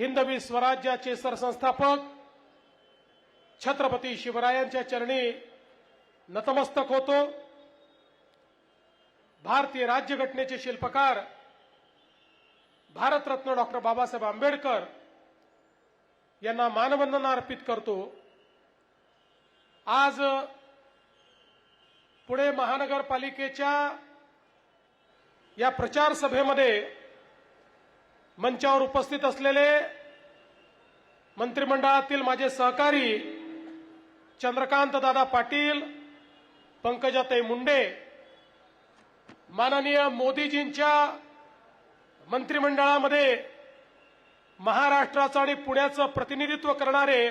हिंदवी स्वराज्याचे सरसंस्थापक छत्रपती शिवरायांच्या चरणी नतमस्तक होतो. भारतीय राज्यघटनेचे शिल्पकार भारतरत्न डॉक्टर बाबासाहेब आंबेडकर यांना मानवंदना अर्पित करतो. आज पुणे महानगरपालिकेच्या या प्रचार सभेमध्ये मंचावर उपस्थित असलेले मंत्रिमंडळातील माझे सहकारी चंद्रकांत दादा पाटील पंकजाताई मुंडे माननीय मोदीजींच्या मंत्रिमंडळामध्ये महाराष्ट्राचं आणि पुण्याचं प्रतिनिधित्व करणारे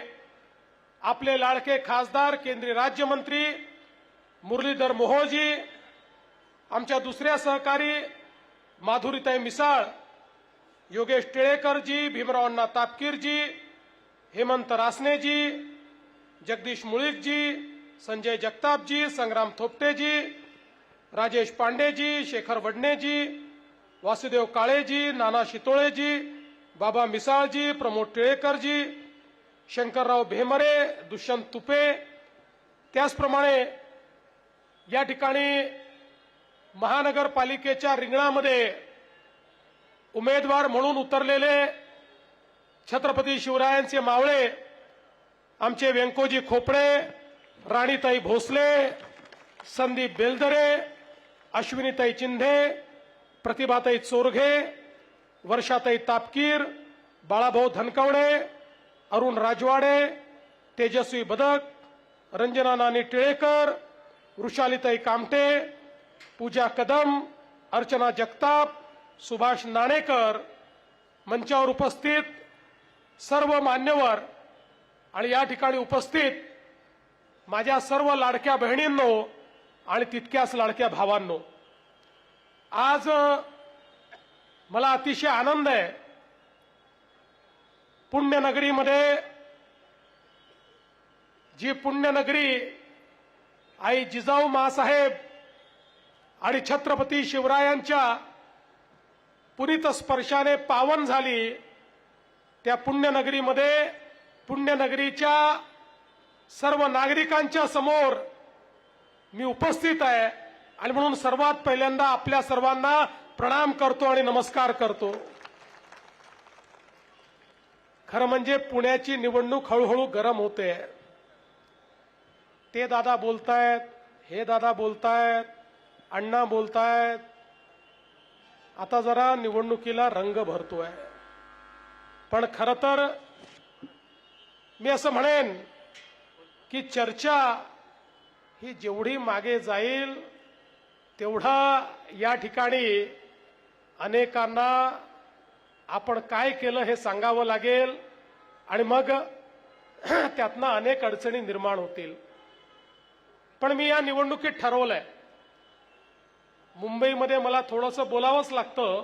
आपले लाडके खासदार केंद्रीय राज्यमंत्री मुरलीधर मोहोळजी आमच्या दुसऱ्या सहकारी माधुरीताई मिसाळ योगेश टिळेकरजी भीमरावांना तापकीरजी हेमंत रासनेजी जगदीश मुळीकजी संजय जगतापजी संग्राम थोपटेजी राजेश पांडेजी शेखर वडनेजी वासुदेव काळेजी नाना शितोळेजी बाबा मिसाळजी प्रमोद टिळेकरजी शंकरराव भेमरे दुष्यंत तुपे. त्याचप्रमाणे या ठिकाणी महानगरपालिकेच्या रिंगणामध्ये उमेदवार म्हणून उतरलेले छत्रपती शिवरायांचे मावळे आमचे व्यंकोजी खोपडे राणीताई भोसले संदीप बेलदरे अश्विनीताई चिंधे प्रतिभाताई चोरघे वर्षाताई तापकीर बाळाभाऊ धनकवडे अरुण राजवाडे तेजस्वी बदक रंजना नानी टिळेकर वृषालीताई कामटे पूजा कदम अर्चना जगताप सुभाष नाणेकर मंचावर उपस्थित सर्व मान्यवर आणि या ठिकाणी उपस्थित माझ्या सर्व लाडक्या बहिणींनो आणि तितक्याच लाडक्या भावांनो. आज मला अतिशय आनंद आहे. पुण्यनगरीमध्ये जी पुण्यनगरी आई जिजाऊ मासाहेब आणि छत्रपती शिवरायांच्या पुनित स्पर्शाने पावन झाली. त्या पुण्यनगरीमध्ये पुण्यनगरीच्या सर्व नागरिकांच्या समोर मी उपस्थित आहे आणि म्हणून सर्वात पहिल्यांदा आपल्या सर्वांना प्रणाम करतो आणि नमस्कार करतो. खरं म्हणजे पुण्याची निवडणूक हळूहळू गरम होते. ते दादा बोलतायत हे दादा बोलतायत अण्णा बोलतायत आता जरा निवडणुकीला रंग भरतोय. पण खरं तर मी असं म्हणेन की चर्चा ही जेवढी मागे जाईल तेवढा या ठिकाणी अनेकांना आपण काय केलं हे सांगावं लागेल आणि मग त्यातनं अनेक अडचणी निर्माण होतील. पण मी या निवडणुकीत ठरवलंय मुंबईमध्ये मला थोडंसं बोलावंच लागतं.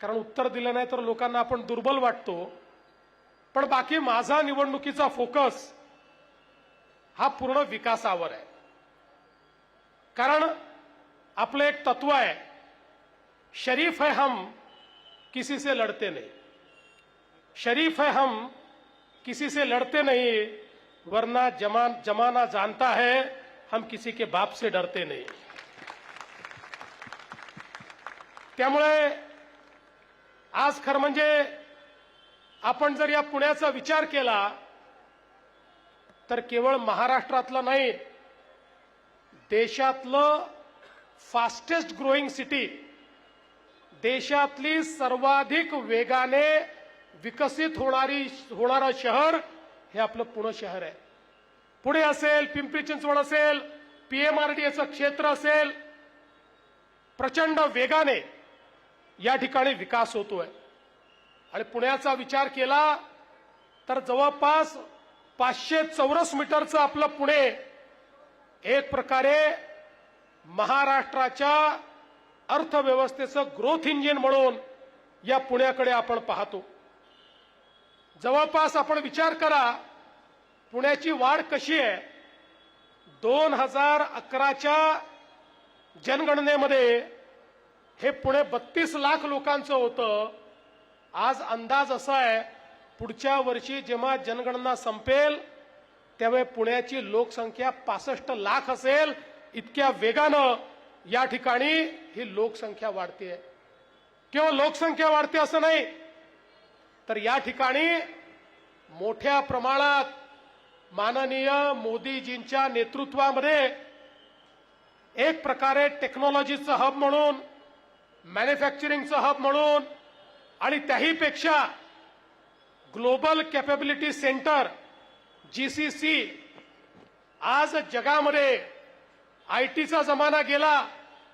कारण उत्तर दिलं नाही तर लोकांना आपण दुर्बल वाटतो. पण बाकी माझा निवडणुकीचा फोकस हा पूर्ण विकासावर आहे. कारण आपलं एक तत्व आहे शरीफ है हम किसी से लड़ते नहीं. शरीफ है हम किसी से लड़ते नहीं वरना जमा जमाना जानता है हम किसी के बाप से डरते नहीं. त्यामुळे आज खरं म्हणजे आपण जर या पुण्याचा विचार केला तर केवळ महाराष्ट्रातलं नाही देशातलं फास्टेस्ट ग्रोईंग सिटी देशातली सर्वाधिक वेगाने विकसित होणारी होणारं शहर हे आपलं पुणे शहर आहे. पुणे असेल पिंपरी चिंचवड असेल पीएमआरडीएचं क्षेत्र असेल प्रचंड वेगाने या ठिकाणी विकास होतोय. आणि पुण्याचा विचार केला तर जवळपास पाचशे चौरस मीटरचं आपलं पुणे एक प्रकारे महाराष्ट्राच्या अर्थव्यवस्थेचं ग्रोथ इंजिन म्हणून या पुण्याकडे आपण पाहतो. जवळपास आपण विचार करा पुण्याची वाढ कशी आहे? दोन हजार अकराच्या जनगणनेमध्ये हे पुणे बत्तीस लाख लोकांचं होतं. आज अंदाज असा आहे पुढच्या वर्षी जेव्हा जनगणना संपेल त्यावेळी पुण्याची लोकसंख्या पासष्ट लाख असेल इतक्या वेगानं या ठिकाणी ही लोकसंख्या वाढते. केवळ लोकसंख्या वाढते असं नाही तर या ठिकाणी मोठ्या प्रमाणात माननीय मोदीजींच्या नेतृत्वामध्ये एक प्रकारे टेक्नॉलॉजीचं हब म्हणून मॅन्युफॅक्चरिंगचं हब म्हणून आणि त्याहीपेक्षा ग्लोबल कॅपेबिलिटी सेंटर जीसीसी आज जगामध्ये आय टीचा जमाना गेला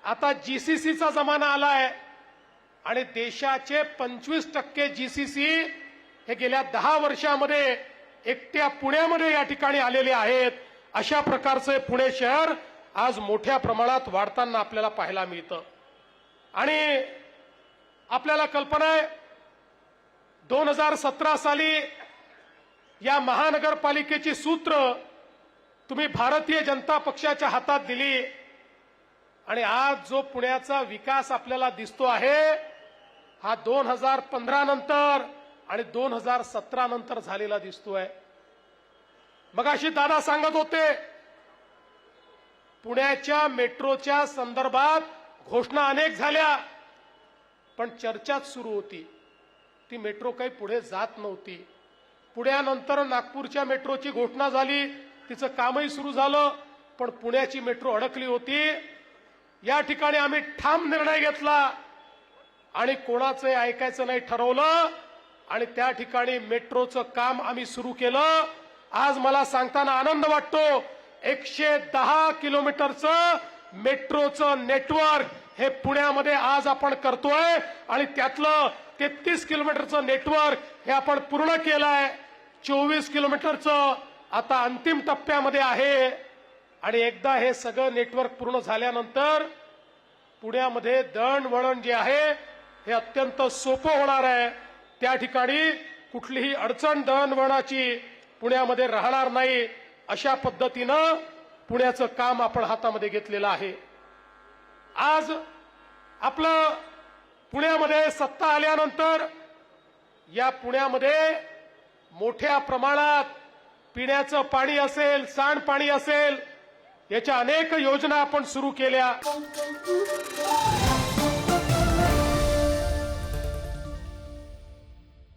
आता जीसीसीचा जमाना आलाय आणि देशाचे पंचवीस टक्के जीसीसी हे गेल्या दहा वर्षामध्ये एकट्या पुण्यामध्ये या ठिकाणी आलेले आहेत. अशा प्रकारचे पुणे शहर आज मोठ्या प्रमाणात वाढताना आपल्याला पाहायला मिळतं. आणि आपल्याला कल्पना आहे दोन हजार सतरा साली या महानगरपालिकेची सूत्र तुम्ही भारतीय जनता पक्षाच्या हातात दिली. आणि आज जो पुण्याचा विकास आपल्याला दिसतो आहे हा दोन हजार पंधरा नंतर आणि दोन हजार सतरा नंतर झालेला दिसतोय. मग अशी दादा सांगत होते पुण्याच्या मेट्रोच्या संदर्भात घोषणा अनेक झाल्या पण चर्चाच सुरू होती. ती मेट्रो काही पुढे जात नव्हती. पुण्यानंतर नागपूरच्या मेट्रोची घोषणा झाली तिचं कामही सुरू झालं पण पुण्याची मेट्रो अडकली होती. या ठिकाणी आम्ही ठाम निर्णय घेतला आणि कोणाचंही ऐकायचं नाही ठरवलं आणि त्या ठिकाणी मेट्रोचं काम आम्ही सुरू केलं. आज मला सांगताना आनंद वाटतो एकशे दहा किलोमीटरचं मेट्रोचं नेटवर्क हे पुण्यामध्ये आज आपण करतोय आणि त्यातलं तेहतीस किलोमीटरचं नेटवर्क हे आपण पूर्ण केलं आहे चोवीस किलोमीटरचं आता अंतिम टप्प्यामध्ये आहे. आणि एकदा हे सगळं नेटवर्क पूर्ण झाल्यानंतर पुण्यामध्ये दळणवळण जे आहे हे अत्यंत सोपं होणार आहे. त्या ठिकाणी कुठलीही अडचण दळणवळणाची पुण्यामध्ये राहणार नाही अशा पद्धतीनं पुण्याचं काम आपण हातामध्ये घेतलेलं आहे. आज आपलं पुण्यामध्ये सत्ता आल्यानंतर या पुण्यामध्ये मोठ्या प्रमाणात पिण्याचं पाणी असेल सांडपाणी असेल याच्या अनेक योजना आपण सुरू केल्या.